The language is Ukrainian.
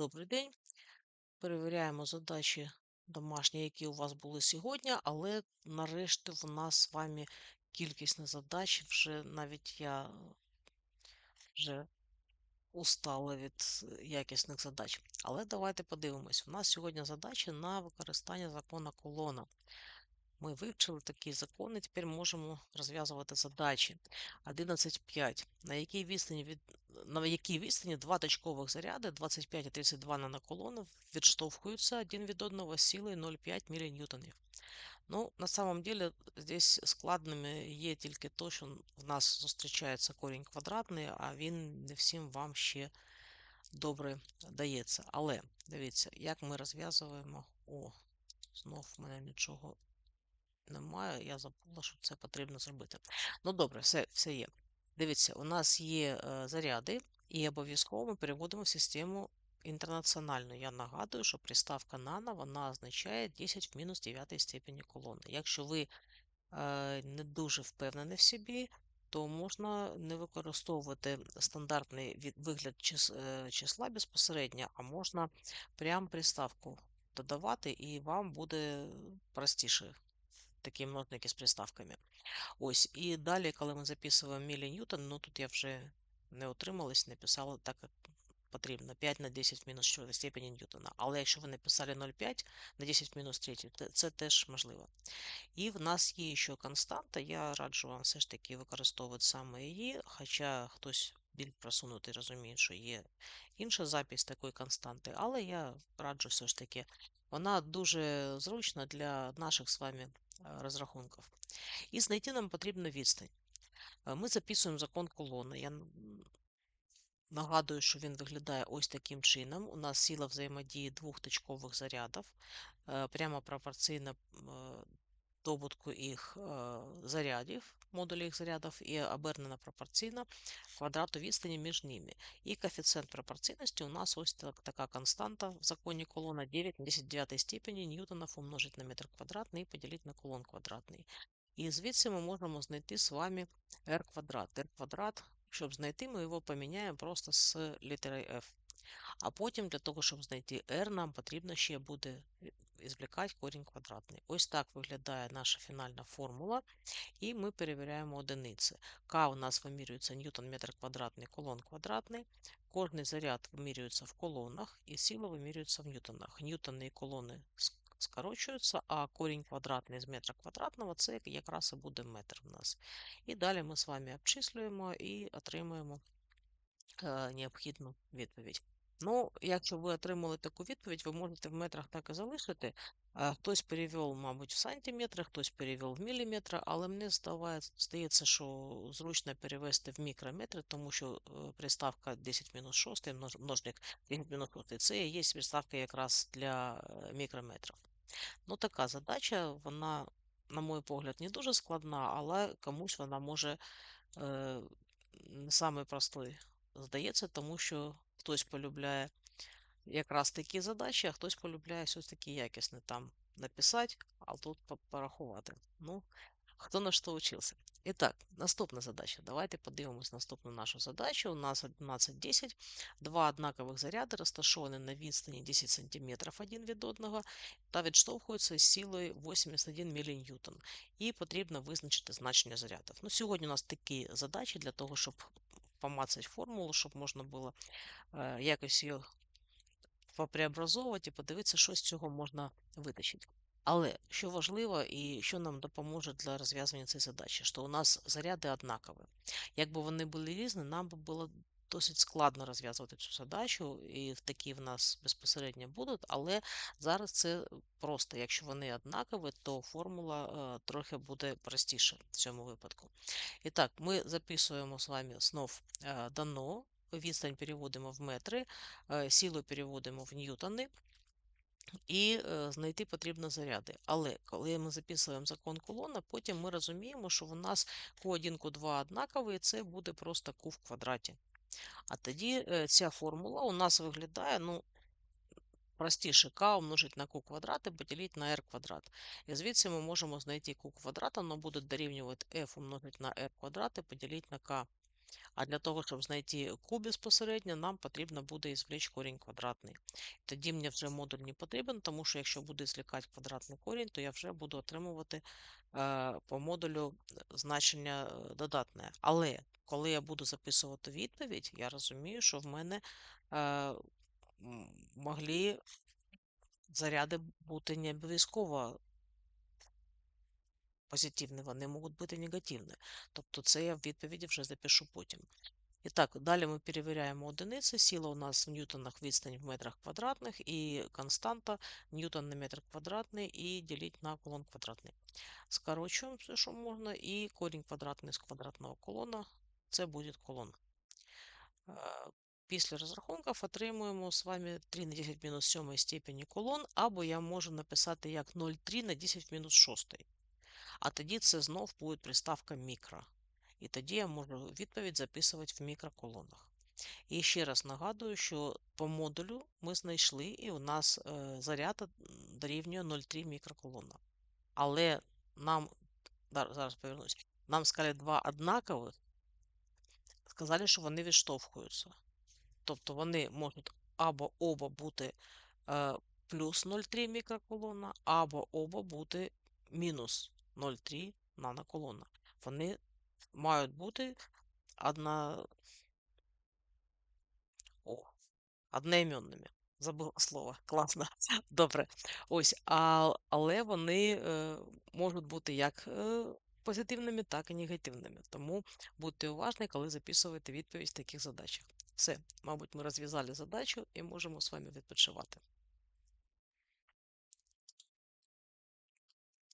Добрий день. Перевіряємо задачі домашні, які у вас були сьогодні, але нарешті в нас з вами кількісні задач. Вже навіть я вже устала від е, якісних задач. Але давайте подивимось. У нас сьогодні задача на використання закону колона. Ми вивчили такі закони, тепер можемо розв'язувати задачі. 11.5. На якій відстані від на якій відстані два точкових заряди 25 і 32 наноколонів відштовхуються один від одного силою 0,5 мН. Ну, на самом деле, здесь складними є тільки то, що в нас зустрічається корінь квадратний, а він не всім вам ще добре дається. Але дивіться, як ми розв'язуємо. О, знов в мене нічого немає. Я забула, що це потрібно зробити. Ну, добре, все все є. Дивіться, у нас є е, заряди, і обов'язково ми переводимо в систему інтернаціональну. Я нагадую, що приставка нано вона означає 10 в мінус 9 степені колони. Якщо ви е, не дуже впевнені в собі, то можна не використовувати стандартний вигляд е, числа безпосередньо, а можна прям приставку додавати, і вам буде простіше такі множники з приставками. Ось, і далі, коли ми записуємо міліньютон, ну тут я вже не отрималась, написала так, як потрібно. 5 на 10 в мінус 4 степені Ньютона. Але якщо ви написали 0,5 на 10 в мінус 3, то це теж можливо. І в нас є ще константа. Я раджу вам все ж таки використовувати саме її, хоча хтось більш просунутий розуміє, що є інша запись такої константи, але я раджу все ж таки. Вона дуже зручна для наших з вами розрахунків. І знайти нам потрібну відстань. Ми записуємо закон колони. Я нагадую, що він виглядає ось таким чином. У нас сила взаємодії двох точкових зарядів, прямо пропорційна добутку їх зарядів, модулі їх зарядів, і обернена пропорційна квадрату відстані між ними. І коефіцієнт пропорційності у нас ось так, така константа в законі колона 9 на 10 степені ньютонів умножить на метр квадратний і поділити на колон квадратний. І звідси ми можемо знайти з вами r квадрат. r квадрат, щоб знайти, ми його поміняємо просто з літерою F. А потім для того, щоб знайти r, нам потрібно ще буде извлекати корінь квадратний. Ось так виглядає наша фінальна формула, і ми перевіряємо одиниці. К у нас вимірюється ньютон метр квадратний, колон квадратний. Кожний заряд вимірюється в колонах, і сила вимірюється в ньютонах. Ньютони і колони скорочуються, а корінь квадратний з метра квадратного це якраз і буде метр в нас. І далі ми з вами обчислюємо і отримуємо е, необхідну відповідь. Ну, якщо ви отримали таку відповідь, ви можете в метрах так і залишити. Хтось перевів, мабуть, в сантиметри, хтось перевів в міліметри, але мені здається, що зручно перевести в мікрометри, тому що е, приставка 10-6, множник 10-6, це є приставка якраз для е, мікрометрів. Ну, така задача, вона, на мой погляд, не дуже складна, але комусь вона може е, не саме простою здається, тому що хтось полюбляє якраз такі задачі, а хтось полюбляє щось таке якісне там написати, а тут порахувати. Ну, хто на що учився. І так, наступна задача. Давайте подивимось наступну нашу задачу. У нас 11.10. Два однакових заряди розташовані на відстані 10 см один від одного та відштовхуються з силою 81 мН. І потрібно визначити значення зарядів. Ну, Сьогодні у нас такі задачі для того, щоб помацати формулу, щоб можна було е, якось її попреобразовувати і подивитися, що з цього можна витащити. Але що важливо і що нам допоможе для розв'язання цієї задачі, що у нас заряди однакові. Якби вони були різні, нам би було досить складно розв'язувати цю задачу, і такі в нас безпосередньо будуть, але зараз це просто. Якщо вони однакові, то формула е, трохи буде простіше в цьому випадку. І так, ми записуємо з вами знов е, дано, відстань переводимо в метри, е, силу переводимо в ньютони. І знайти потрібно заряди. Але коли ми записуємо закон колона, потім ми розуміємо, що у нас Q1, Q2 однакові, і це буде просто Q в квадраті. А тоді е, ця формула у нас виглядає, ну, простіше k умножить на q квадрат і поділіть на r квадрат. І звідси ми можемо знайти q квадрат, воно буде дорівнювати f умножить на r квадрат і поділіть на k А для того, щоб знайти q безпосередньо, нам потрібно буде извлечь корінь квадратний. Тоді мені вже модуль не потрібен, тому що якщо буду извлекати квадратний корінь, то я вже буду отримувати е, по модулю значення е, додатне. Але коли я буду записувати відповідь, я розумію, що в мене е, могли заряди бути не обов'язково позитивні, вони можуть бути негативні. Тобто це я в відповіді вже запишу потім. І так, далі ми перевіряємо одиниці. Сила у нас в ньютонах відстань в метрах квадратних і константа ньютон на метр квадратний і діліть на колон квадратний. Скорочуємо все, що можна, і корінь квадратний з квадратного колона це буде колон. Е, Після розрахунків отримуємо з вами 3 на 10 мінус 7 степені колон, або я можу написати як 0,3 на 10 в мінус 6. А тоді це знов буде приставка мікро. І тоді я можу відповідь записувати в мікроколонах. І ще раз нагадую, що по модулю ми знайшли, і у нас е, заряд дорівнює 0,3 мікроколона. Але нам, зараз повернусь, нам сказали два однакових, сказали, що вони відштовхуються. Тобто вони можуть або оба бути е, плюс 0,3 мікроколона, або оба бути мінус 0,3 наноколона. Вони мають бути одна... О, одноіменними. Забула слово. Класно. Добре. Ось, а, але вони е, можуть бути як е, позитивними, так і негативними. Тому будьте уважні, коли записуєте відповідь таких задачах. Все, мабуть, ми розв'язали задачу і можемо з вами відпочивати.